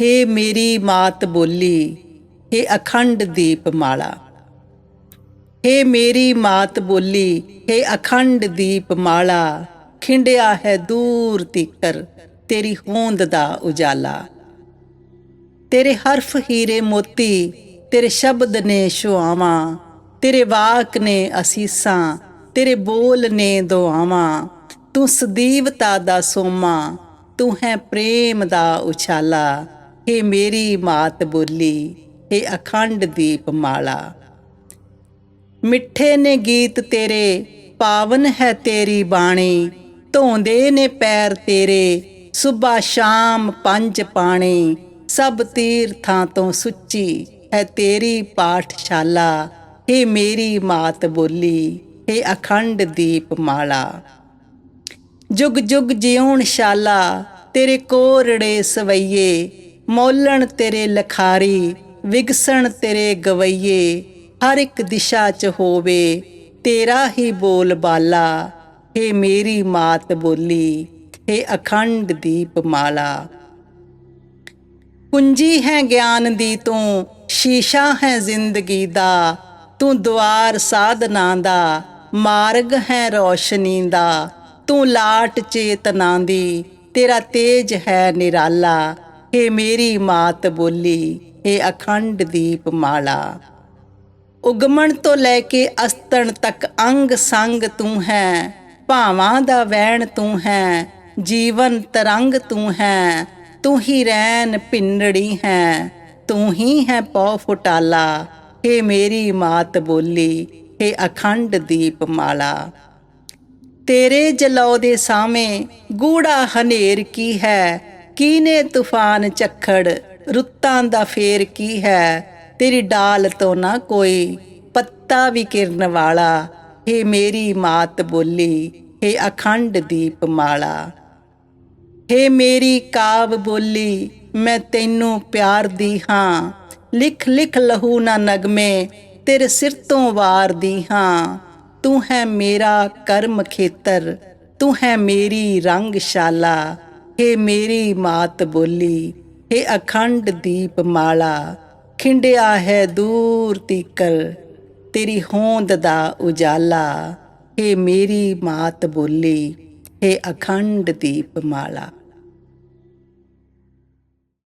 ਹੇ ਮੇਰੀ ਮਾਤ ਬੋਲੀ, ਹੇ ਅਖੰਡ ਦੀਪ ਮਾਲਾ ਹੇ ਮੇਰੀ ਮਾਤ ਬੋਲੀ, ਹੇ ਅਖੰਡ ਦੀਪ ਮਾਲਾ ਖਿੰਡਿਆ ਹੈ ਦੂਰ ਤੀਕਰ ਤੇਰੀ ਹੋਂਦ ਦਾ ਉਜਾਲਾ। ਤੇਰੇ ਹਰਫ ਹੀਰੇ ਮੋਤੀ, ਤੇਰੇ ਸ਼ਬਦ ਨੇ ਸ਼ੁਆਵਾਂ ਤੇਰੇ ਵਾਕ ਨੇ ਅਸੀਸਾਂ, ਤੇਰੇ ਬੋਲ ਨੇ ਦੁਆਵਾਂ। ਤੂੰ ਸਦੀਵਤਾ ਦਾ ਸੋਮਾ, ਤੂੰ ਹੈ ਪ੍ਰੇਮ ਦਾ ਉਛਾਲਾ। ਹੇ ਮੇਰੀ ਮਾਤ ਬੋਲੀ, ਹੇ ਅਖੰਡ ਦੀਪ ਮਾਲਾ ਮਿੱਠੇ ਨੇ ਗੀਤ ਤੇਰੇ, ਪਾਵਨ ਹੈ ਤੇਰੀ ਬਾਣੀ। ਧੋਂਦੇ ਨੇ ਪੈਰ ਤੇਰੇ, ਸੁਬਾ ਸ਼ਾਮ ਪੰਜ ਪਾਣੀ। ਸਭ ਤੀਰਥਾਂ ਤੋਂ ਸੁੱਚੀ ਹੈ ਤੇਰੀ ਪਾਠਸ਼ਾਲਾ। ਹੇ ਮੇਰੀ ਮਾਤ ਬੋਲੀ, ਹੇ ਅਖੰਡ ਦੀਪ ਮਾਲਾ ਜੁਗ ਜੁਗ ਜਿਉਣ ਸ਼ਾਲਾ, ਤੇਰੇ ਕੋਰੜੇ ਸਵਈਏ। ਮੌਲਣ ਤੇਰੇ ਲਖਾਰੀ, ਵਿਗਸਣ ਤੇਰੇ ਗਵਈਏ, ਹਰ ਇੱਕ ਦਿਸ਼ਾ 'ਚ ਹੋਵੇ, ਤੇਰਾ ਹੀ ਬੋਲ ਬਾਲਾ, ਹੇ ਮੇਰੀ ਮਾਤ ਬੋਲੀ, ਹੇ ਅਖੰਡ ਦੀਪ ਮਾਲਾ। ਕੁੰਜੀ ਹੈ ਗਿਆਨ ਦੀ ਤੂੰ, ਸ਼ੀਸ਼ਾ ਹੈ ਜ਼ਿੰਦਗੀ ਦਾ, ਤੂੰ ਦੁਆਰ ਸਾਧਨਾ ਦਾ, ਮਾਰਗ ਹੈ ਰੋਸ਼ਨੀ ਦਾ, ਤੂੰ ਲਾਟ ਚੇਤਨਾ ਦੀ, ਤੇਰਾ ਤੇਜ ਹੈ ਨਿਰਾਲਾ। ਹੇ ਮੇਰੀ ਮਾਤ ਬੋਲੀ, ਹੇ ਅਖੰਡ ਦੀਪ ਮਾਲਾ ਉਗਮਣ ਤੋਂ ਲੈ ਕੇ ਅਸਤਣ ਤੱਕ ਅੰਗ ਸੰਗ ਤੂੰ ਹੈ, ਭਾਵਾਂ ਦਾ ਵੈਣ ਤੂੰ ਹੈ, ਜੀਵਨ ਤਰੰਗ ਤੂੰ ਹੈ, ਤੂੰ ਹੀ ਰੈਨ ਪਿੰਨੜੀ ਹੈ, ਤੂੰ ਹੀ ਹੈ ਪਉ ਫੁਟਾਲਾ। ਹੇ ਮੇਰੀ ਮਾਤ ਬੋਲੀ, ਹੇ ਅਖੰਡ ਦੀਪ ਮਾਲਾ ਤੇਰੇ ਜਲੌ ਦੇ ਸਾਵੇਂ ਗੂੜਾ ਹਨੇਰ ਕੀ ਹੈ ਕੀਨੇ ਤੂਫਾਨ ਝੱਖੜ, ਰੁੱਤਾਂ ਦਾ ਫੇਰ ਕੀ ਹੈ? ਤੇਰੀ ਡਾਲ ਤੋਂ ਨਾ ਕੋਈ ਪੱਤਾ ਵੀ ਕਿਰਨ ਵਾਲਾ। ਹੇ ਮੇਰੀ ਮਾਤ ਬੋਲੀ, ਹੇ ਅਖੰਡ ਦੀਪ ਮਾਲਾ। ਹੇ ਮੇਰੀ ਕਾਵ ਬੋਲੀ, ਮੈਂ ਤੈਨੂੰ ਪਿਆਰ ਦੀ ਹਾਂ। ਲਿਖ ਲਿਖ ਲਹੂ ਨਾ ਨਗਮੇ, ਤੇਰੇ ਸਿਰ ਤੋਂ ਵਾਰਦੀ ਹਾਂ। ਤੂੰ ਹੈ ਮੇਰਾ ਕਰਮ ਖੇਤਰ, ਤੂੰ ਹੈ ਮੇਰੀ ਰੰਗਸ਼ਾਲਾ। ਹੇ ਮੇਰੀ ਮਾਤ ਬੋਲੀ, ਹੇ ਅਖੰਡ ਦੀਪ ਮਾਲਾ ਖਿੰਡਿਆ ਹੈ ਦੂਰ ਤੀਕਰ ਤੇਰੀ ਹੋਂਦ ਦਾ ਉਜਾਲਾ। ਹੇ ਮੇਰੀ ਮਾਤ ਬੋਲੀ, ਹੇ ਅਖੰਡ ਦੀਪ ਮਾਲਾ